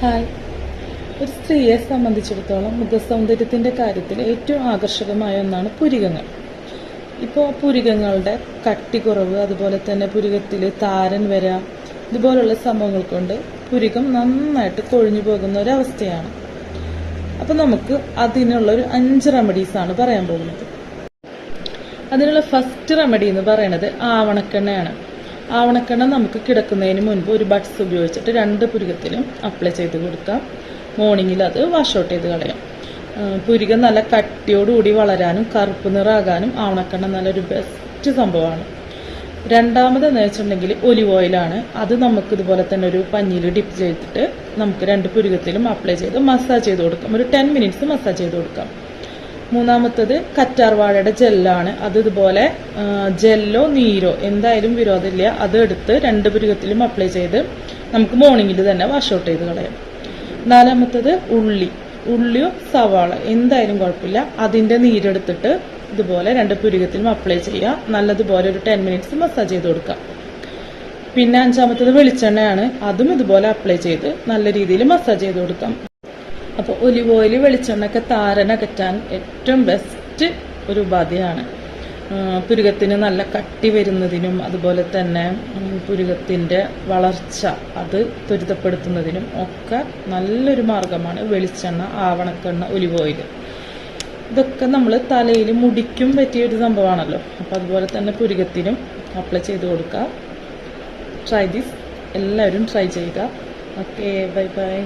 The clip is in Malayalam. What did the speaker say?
ഹായ്. ഒരു സ്ത്രീയെ സംബന്ധിച്ചിടത്തോളം മുഖസൗന്ദര്യത്തിന്റെ കാര്യത്തിൽ ഏറ്റവും ആകർഷകമായ ഒന്നാണ് പുരികങ്ങൾ. ഇപ്പോൾ പുരികങ്ങളുടെ കട്ടി കുറവ് അതുപോലെ തന്നെ പുരികത്തിൽ താരൻ വര ഇതുപോലുള്ള സംഭവങ്ങൾ കൊണ്ട് പുരികം നന്നായിട്ട് കൊഴിഞ്ഞു പോകുന്ന ഒരവസ്ഥയാണ്. അപ്പോൾ നമുക്ക് അതിനുള്ള ഒരു അഞ്ച് റെമഡീസാണ് പറയാൻ പോകുന്നത്. അതിനുള്ള ഫസ്റ്റ് റെമഡി എന്ന് പറയുന്നത് ആവണക്കെണ്ണയാണ്. ആവണക്കെണ്ണ നമുക്ക് കിടക്കുന്നതിന് മുൻപ് ഒരു ബഡ്സ് ഉപയോഗിച്ചിട്ട് രണ്ട് പുരുകത്തിലും അപ്ലൈ ചെയ്ത് കൊടുക്കാം. മോർണിംഗിൽ അത് വാഷ് ഔട്ട് ചെയ്ത് കളയാം. പുരുക നല്ല കട്ടിയോടുകൂടി വളരാനും കറുപ്പ് നിറാകാനും ആവണക്കെണ്ണ നല്ലൊരു ബെസ്റ്റ് സംഭവമാണ്. രണ്ടാമത് എന്ന് വെച്ചിട്ടുണ്ടെങ്കിൽ ഒലിവ് ഓയിലാണ് അത് നമുക്ക് ഇതുപോലെ തന്നെ ഒരു പഞ്ഞിയിൽ ഡിപ്പ് ചെയ്തിട്ട് നമുക്ക് രണ്ട് പുരുകത്തിലും അപ്ലൈ ചെയ്ത് മസാജ് ചെയ്ത് കൊടുക്കാം. ഒരു ടെൻ മിനിറ്റ്സ് മസാജ് ചെയ്ത് കൊടുക്കാം. മൂന്നാമത്തത് കറ്റാർവാഴയുടെ ജെല്ലാണ്. അത് ഇതുപോലെ ജെല്ലോ നീരോ എന്തായാലും വിരോധമില്ല. അത് എടുത്ത് രണ്ട് പുരുകത്തിലും അപ്ലൈ ചെയ്ത് നമുക്ക് മോർണിംഗിൽ തന്നെ വാഷ് ഔട്ട് ചെയ്ത് കളയാം. നാലാമത്തത് ഉള്ളി. ഉള്ളിയോ സവാള എന്തായാലും കുഴപ്പമില്ല. അതിന്റെ നീരെടുത്തിട്ട് ഇതുപോലെ രണ്ട് പുരുകത്തിലും അപ്ലൈ ചെയ്യുക. നല്ലതുപോലെ ഒരു ടെൻ മിനിറ്റ്സ് മസാജ് ചെയ്ത് കൊടുക്കുക. പിന്നെ അഞ്ചാമത്തത് വെളിച്ചെണ്ണയാണ്. അതും ഇതുപോലെ അപ്ലൈ ചെയ്ത് നല്ല രീതിയിൽ മസാജ് ചെയ്ത് കൊടുക്കാം. അപ്പോൾ ഒലിവ് ഓയിൽ വെളിച്ചെണ്ണയൊക്കെ താരനകറ്റാൻ ഏറ്റവും ബെസ്റ്റ് ഒരു ഉപാധിയാണ്. പുരുകത്തിന് നല്ല കട്ടി വരുന്നതിനും അതുപോലെ തന്നെ പുരുകത്തിന്റെ വളർച്ച അത് ത്വരിതപ്പെടുത്തുന്നതിനും ഒക്കെ നല്ലൊരു മാർഗമാണ് വെളിച്ചെണ്ണ ആവണക്കെണ്ണ ഒലിവ് ഓയിൽ. ഇതൊക്കെ നമ്മൾ തലയിൽ മുടിക്കും പറ്റിയ ഒരു സംഭവമാണല്ലോ. അപ്പോൾ അതുപോലെ തന്നെ പുരുകത്തിനും അപ്ലൈ ചെയ്ത് കൊടുക്കുക ട്രൈ ദിസ് എല്ലാവരും ട്രൈ ചെയ്യുക. Okay bye bye